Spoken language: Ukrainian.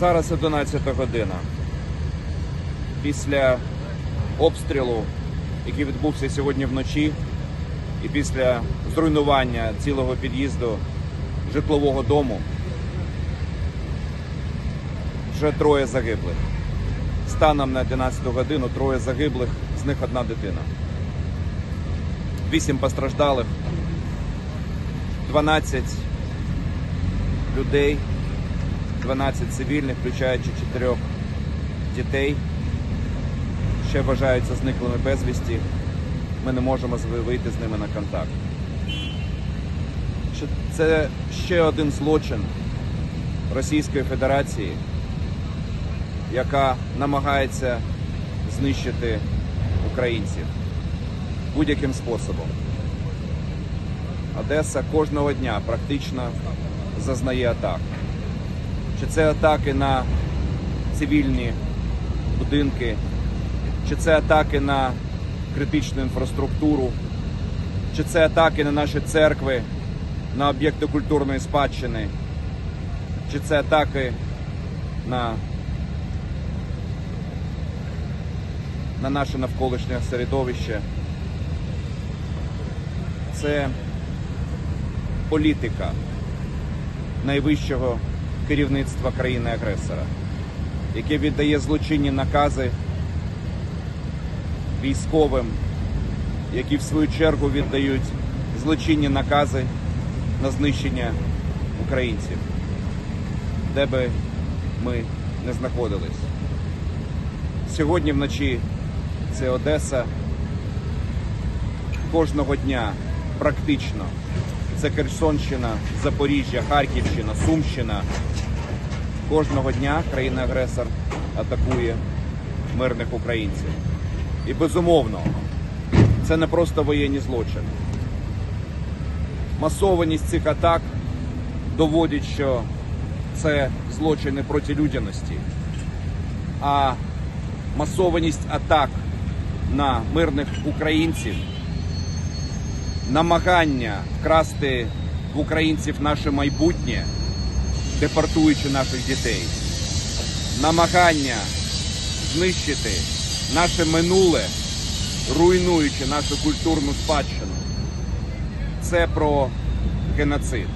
Зараз 11 година. Після обстрілу, який відбувся сьогодні вночі, і після зруйнування цілого під'їзду житлового дому, вже троє загиблих. Станом на 11 годину троє загиблих, з них одна дитина. Вісім постраждалих, 12 людей, 12 цивільних, включаючи 4 дітей, ще вважаються зниклими безвісті. Ми не можемо вийти з ними на контакт. Це ще один злочин Російської Федерації, яка намагається знищити українців будь-яким способом. Одеса кожного дня практично зазнає атак. Чи це атаки на цивільні будинки, чи це атаки на критичну інфраструктуру, чи це атаки на наші церкви, на об'єкти культурної спадщини, чи це атаки на, на наше навколишнє середовище. Це політика найвищого керівництва країни-агресора, яке віддає злочинні накази військовим, які в свою чергу віддають злочинні накази на знищення українців, де би ми не знаходились. Сьогодні вночі це Одеса. Кожного дня практично це Херсонщина, Запоріжжя, Харківщина, Сумщина. Кожного дня країна-агресор атакує мирних українців. І безумовно, це не просто воєнні злочини. Масованість цих атак доводить, що це злочини проти людяності, а масованість атак на мирних українців, намагання вкрасти в українців наше майбутнє, депортуючи наших дітей, намагання знищити наше минуле, руйнуючи нашу культурну спадщину. Це про геноцид.